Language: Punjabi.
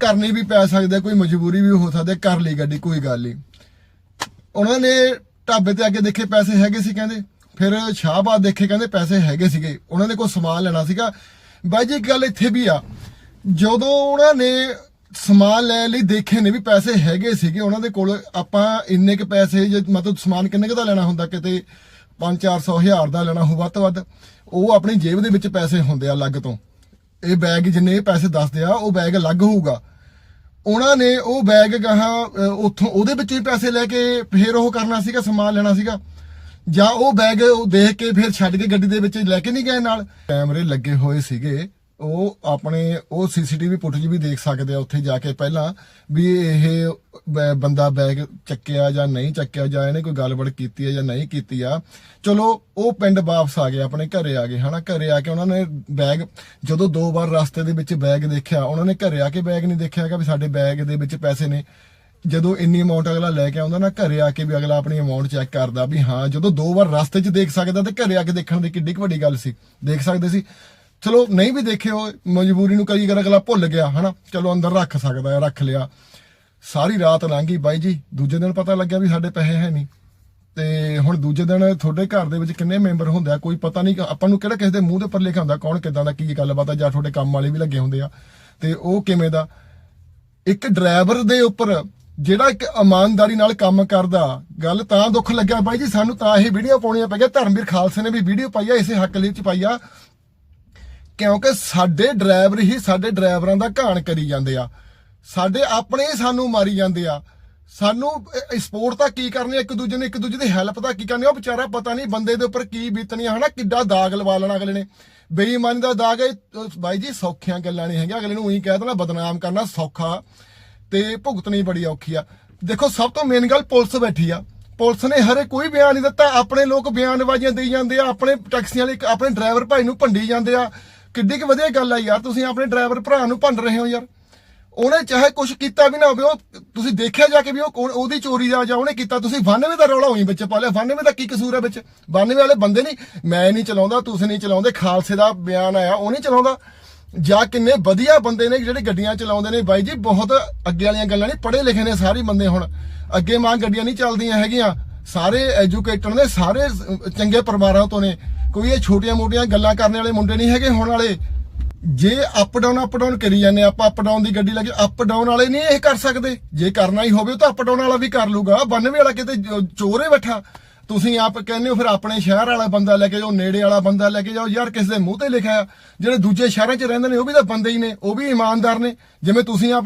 ਕਰਨੀ ਵੀ ਪੈ ਸਕਦਾ ਕੋਈ ਮਜਬੂਰੀ ਵੀ ਹੋ ਸਕਦੀ ਹੈ, ਕਰ ਲਈ ਗੱਡੀ ਕੋਈ ਗੱਲ ਨਹੀਂ ਉਹਨਾਂ ਨੇ ਢਾਬੇ ਤੇ ਅੱਗੇ ਦੇਖੇ ਪੈਸੇ ਹੈਗੇ ਸੀ ਕਹਿੰਦੇ। ਫਿਰ ਸ਼ਾਹਬਾਦ ਦੇਖੇ ਕਹਿੰਦੇ ਪੈਸੇ ਹੈਗੇ ਸੀਗੇ। ਉਹਨਾਂ ਨੇ ਕੋਈ ਸਮਾਨ ਲੈਣਾ ਸੀਗਾ। ਬਾਈ ਜੀ ਇੱਕ ਗੱਲ ਇੱਥੇ ਵੀ ਆ। ਜਦੋਂ ਉਹਨਾਂ ਨੇ ਸਮਾਨ ਲੈਣ ਲਈ ਦੇਖੇ ਨੇ ਵੀ ਪੈਸੇ ਹੈਗੇ ਸੀਗੇ ਉਹਨਾਂ ਦੇ ਕੋਲ ਆਪਾਂ ਇੰਨੇ ਕ ਪੈਸੇ ਜੇ ਮਤਲਬ ਸਮਾਨ ਕਿੰਨੇ ਕੁ ਦਾ ਲੈਣਾ ਹੁੰਦਾ ਕਿਤੇ 5-400 ਹਜ਼ਾਰ ਦਾ ਲੈਣਾ ਹੋ ਵੱਧ ਤੋਂ ਵੱਧ ਉਹ ਆਪਣੀ ਜੇਬ ਦੇ ਵਿੱਚ ਪੈਸੇ ਹੁੰਦੇ ਆ ਅਲੱਗ ਤੋਂ। ਇਹ ਬੈਗ ਜਿੰਨੇ ਪੈਸੇ ਦੱਸਦੇ ਆ ਉਹ ਬੈਗ ਅਲੱਗ ਹੋਊਗਾ। ਉਹਨਾਂ ਨੇ ਉਹ ਬੈਗ ਗਾਹਾਂ ਉੱਥੋਂ ਉਹਦੇ ਵਿੱਚੋਂ ਹੀ ਪੈਸੇ ਲੈ ਕੇ ਫੇਰ ਉਹ ਕਰਨਾ ਸੀਗਾ, ਸਮਾਨ ਲੈਣਾ ਸੀਗਾ। ਜਾਂ ਉਹ ਬੈਗ ਉਹ ਦੇਖ ਕੇ ਫਿਰ ਛੱਡ ਕੇ ਗੱਡੀ ਦੇ ਵਿੱਚ ਲੈ ਕੇ ਨਹੀਂ ਗਏ ਨਾਲ। ਕੈਮਰੇ ਲੱਗੇ ਹੋਏ ਸੀਗੇ। ਉਹ ਆਪਣੇ, ਉਹ ਸੀਸੀਟੀਵੀ ਫੁਟੇਜ ਵੀ ਦੇਖ ਸਕਦੇ ਆ ਉੱਥੇ ਜਾ ਕੇ ਪਹਿਲਾਂ ਵੀ ਇਹ ਬ- ਬੰਦਾ ਬੈਗ ਚੱਕਿਆ ਜਾਂ ਨਹੀਂ ਚੱਕਿਆ ਜਾਂ ਇਹਨੇ ਕੋਈ ਗੱਲਬਾਤ ਕੀਤੀ ਹੈ ਜਾਂ ਨਹੀਂ ਕੀਤੀ ਆ। ਚਲੋ, ਉਹ ਪਿੰਡ ਵਾਪਸ ਆ ਗਏ, ਆਪਣੇ ਘਰੇ ਆ ਗਏ, ਹਨਾ? ਘਰੇ ਆ ਕੇ ਉਹਨਾਂ ਨੇ ਬੈਗ, ਜਦੋਂ ਦੋ ਵਾਰ ਰਸਤੇ ਦੇ ਵਿੱਚ ਬੈਗ ਦੇਖਿਆ, ਉਹਨਾਂ ਨੇ ਘਰੇ ਆ ਕੇ ਬੈਗ ਨਹੀਂ ਦੇਖਿਆ ਹੈਗਾ ਵੀ ਸਾਡੇ ਬੈਗ ਦੇ ਵਿੱਚ ਪੈਸੇ ਨੇ। ਜਦੋਂ ਇੰਨੀ ਅਮਾਉਂਟ ਅਗਲਾ ਲੈ ਕੇ ਆਉਂਦਾ ਨਾ, ਘਰੇ ਆ ਕੇ ਵੀ ਅਗਲਾ ਆਪਣੀ ਅਮਾਉਂਟ ਚੈੱਕ ਕਰਦਾ ਵੀ ਹਾਂ, ਜਦੋਂ ਦੋ ਵਾਰ ਰਸਤੇ 'ਚ ਦੇਖ ਸਕਦਾ ਤੇ ਘਰੇ ਆ ਕੇ ਦੇਖਣ ਦੀ ਕਿੱਡੀ ਕੁ ਵੱਡੀ ਗੱਲ ਸੀ। ਦੇਖ ਸਕਦੇ ਸੀ। ਚਲੋ ਨਹੀਂ ਵੀ ਦੇਖੇ ਉਹ ਮਜਬੂਰੀ ਨੂੰ ਕਈ ਵਾਰ ਅਗਲਾ ਭੁੱਲ ਗਿਆ, ਹਨਾ? ਚਲੋ ਅੰਦਰ ਰੱਖ ਸਕਦਾ ਹੈ, ਰੱਖ ਲਿਆ। ਸਾਰੀ ਰਾਤ ਲੰਘ ਬਾਈ ਜੀ। ਦੂਜੇ ਦਿਨ ਪਤਾ ਲੱਗਿਆ ਵੀ ਸਾਡੇ ਪੈਸੇ ਹੈ ਨਹੀਂ। ਤੇ ਹੁਣ ਦੂਜੇ ਦਿਨ ਤੁਹਾਡੇ ਘਰ ਦੇ ਵਿੱਚ ਕਿੰਨੇ ਮੈਂਬਰ ਹੁੰਦੇ ਆ, ਕੋਈ ਪਤਾ ਨਹੀਂ ਆਪਾਂ ਨੂੰ ਕਿਹੜਾ ਕਿਸੇ ਦੇ ਮੂੰਹ ਦੇ ਉੱਪਰ ਲਿਖਿਆ ਹੁੰਦਾ, ਕੌਣ ਕਿਦਾਂ ਦਾ, ਕੀ ਗੱਲਬਾਤ ਆ, ਜਾਂ ਤੁਹਾਡੇ ਕੰਮ ਵਾਲੇ ਵੀ ਲੱਗੇ ਹੁੰਦੇ ਆ। ਤੇ ਉਹ ਕਿਵੇਂ ਦਾ? ਇੱਕ ਡਰਾਈਵਰ ਦੇ ਉੱਪਰ ਜਿਹੜਾ ਇੱਕ ਇਮਾਨਦਾਰੀ ਨਾਲ ਕੰਮ ਕਰਦਾ, ਗੱਲ ਤਾਂ ਦੁੱਖ ਲੱਗਿਆ ਬਾਈ ਜੀ, ਸਾਨੂੰ ਤਾਂ ਇਹ ਵੀਡੀਓ ਪਾਉਣੀਆਂ ਪਈਆਂ ਧਰਮਵੀਰ ਖਾਲਸੇ ਨੇ ਵੀ ਵੀਡੀਓ ਪਾਈ ਆ, ਇਸੇ ਹੱਕ ਲਈ ਚ ਪਾਈ ਆ। ਕਿਉਂਕਿ ਸਾਡੇ ਡਰਾਈਵਰ ਹੀ ਸਾਡੇ ਡਰਾਈਵਰਾਂ ਦਾ ਘਾਣ ਕਰੀ ਜਾਂਦੇ ਆ। ਸਾਡੇ ਆਪਣੇ ਹੀ ਸਾਨੂੰ ਮਾਰੀ ਜਾਂਦੇ ਆ। ਸਾਨੂੰ ਸਪੋਰਟ ਤਾਂ ਕੀ ਕਰਨੀ ਆ, ਇੱਕ ਦੂਜੇ ਨੇ ਇੱਕ ਦੂਜੇ ਦੀ ਹੈਲਪ ਤਾਂ ਕੀ ਕਰਨੀ ਉਹ ਵਿਚਾਰਾ ਪਤਾ ਨਹੀਂ ਬੰਦੇ ਦੇ ਉੱਪਰ ਕੀ ਬੀਤਣੀ ਆ, ਹਨਾ? ਕਿੱਡਾ ਦਾਗ ਲਵਾ ਲੈਣਾ ਅਗਲੇ ਨੇ। ਬੇਈਮਾਨੀ ਦਾ ਦਾਗ ਹੈ। ਬਾਈ ਜੀ ਸੌਖੀਆਂ ਗੱਲਾਂ ਨਹੀਂ ਹੈਗੀਆਂ। ਅਗਲੇ ਨੂੰ ਉਹੀ ਕਹਿ ਦੇਣਾ ਬਦਨਾਮ ਕਰਨਾ ਸੌਖਾ। ਤੇ ਭੁਗਤਣੀ ਬੜੀ ਔਖੀ ਆ। ਦੇਖੋ ਸਭ ਤੋਂ ਮੇਨ ਗੱਲ ਪੁਲਿਸ ਬੈਠੀ ਆ। ਪੁਲਿਸ ਨੇ ਹਰੇ ਕੋਈ ਬਿਆਨ ਨਹੀਂ ਦਿੱਤਾ। ਆਪਣੇ ਲੋਕ ਬਿਆਨਬਾਜ਼ੀਆਂ ਦੇਈ ਜਾਂਦੇ ਆ। ਆਪਣੇ ਟੈਕਸੀਆਂ ਵਾਲੇ ਆਪਣੇ ਡਰਾਈਵਰ ਭਾਈ ਨੂੰ ਭੰਡੀ ਜਾਂਦੇ ਆ। ਕਿੱਡੀ ਕੁ ਵਧੀਆ ਗੱਲ ਆ ਯਾਰ, ਤੁਸੀਂ ਆਪਣੇ ਡਰਾਈਵਰ ਭਰਾ ਨੂੰ ਭੰਡ ਰਹੇ ਹੋ ਯਾਰ। ਉਹਨੇ ਚਾਹੇ ਕੁਝ ਕੀਤਾ ਵੀ ਨਾ ਹੋਵੇ, ਉਹ ਤੁਸੀਂ ਦੇਖਿਆ ਜਾ ਕੇ ਵੀ ਉਹ ਕੌਣ- ਉਹਦੀ ਚੋਰੀ ਦਾ ਜਾਂ ਉਹਨੇ ਕੀਤਾ, ਤੁਸੀਂ 92 ਦਾ ਰੌਲਾ ਹੋਈ ਵਿੱਚ ਪਾ ਲਿਆ। 92 ਦਾ ਕੀ ਕਸੂਰ ਹੈ ਵਿੱਚ? 92 ਵਾਲੇ ਬੰਦੇ ਨਹੀਂ, ਮੈਂ ਨਹੀਂ ਚਲਾਉਂਦਾ, ਤੁਸੀਂ ਨਹੀਂ ਚਲਾਉਂਦੇ, ਖਾਲਸੇ ਦਾ ਬਿਆਨ ਆਇਆ, ਉਹ ਨਹੀਂ ਚਲਾਉਂਦਾ। ਜਾਂ ਕਿੰਨੇ ਵਧੀਆ ਬੰਦੇ ਨੇ ਜਿਹੜੇ ਗੱਡੀਆਂ ਚਲਾਉਂਦੇ ਨੇ। ਬਾਈ ਜੀ, ਬਹੁਤ ਅੱਗੇ ਵਾਲੀਆਂ ਗੱਲਾਂ ਨਹੀਂ, ਪੜ੍ਹੇ ਲਿਖੇ ਨੇ ਸਾਰੇ ਬੰਦੇ ਹੁਣ। ਅੱਗੇ ਮਾਂ ਗੱਡੀਆਂ ਨਹੀਂ ਚੱਲਦੀਆਂ ਹੈਗੀਆਂ। ਸਾਰੇ ਐਜੂਕੇਟਡ ਨੇ, ਸਾਰੇ ਚੰਗੇ ਪਰਿਵਾਰਾਂ ਤੋਂ ਨੇ। ਕੋਈ ਇਹ ਛੋਟੀਆਂ ਮੋਟੀਆਂ ਗੱਲਾਂ ਕਰਨ ਵਾਲੇ ਮੁੰਡੇ ਨਹੀਂ ਹੈਗੇ ਹੁਣ ਵਾਲੇ। ਜੇ ਅਪ ਡਾਊਨ ਅਪ ਡਾਊਨ ਕਰੀ ਜਾਂਦੇ ਆਪਾਂ ਅਪ ਡਾਊਨ ਦੀ ਗੱਡੀ ਲੱਗੇ ਅਪ ਡਾਊਨ ਵਾਲੇ ਨਹੀਂ ਇਹ ਕਰ ਸਕਦੇ। ਜੇ ਕਰਨਾ ਹੀ ਹੋਵੇ ਤਾਂ ਅਪ ਡਾਊਨ ਵਾਲਾ ਵੀ ਕਰ ਲੂਗਾ। 92 ਵਾਲਾ ਕਿਤੇ ਜੋ- ਚੋਰੇ ਬੈਠਾ। ਤੁਸੀਂ ਆਪ ਕਹਿੰਦੇ ਹੋ, ਫਿਰ ਆਪਣੇ ਸ਼ਹਿਰ ਵਾਲਾ ਬੰਦਾ ਲੈ ਕੇ ਜਾਓ, ਨੇੜੇ ਵਾਲਾ ਬੰਦਾ ਲੈ ਕੇ ਜਾਓ। ਯਾਰ ਕਿਸ ਦੇ ਮੂੰਹ ਤੇ ਲਿਖਿਆ ਜਿਹੜੇ ਦੂਜੇ ਸ਼ਹਿਰਾਂ 'ਚ ਰਹਿੰਦੇ ਨੇ, ਉਹ ਵੀ ਤਾਂ ਬੰਦੇ ਹੀ ਨੇ, ਉਹ ਵੀ ਇਮਾਨਦਾਰ ਨੇ। ਜਿਵੇਂ ਤੁਸੀਂ ਆਪਣੇ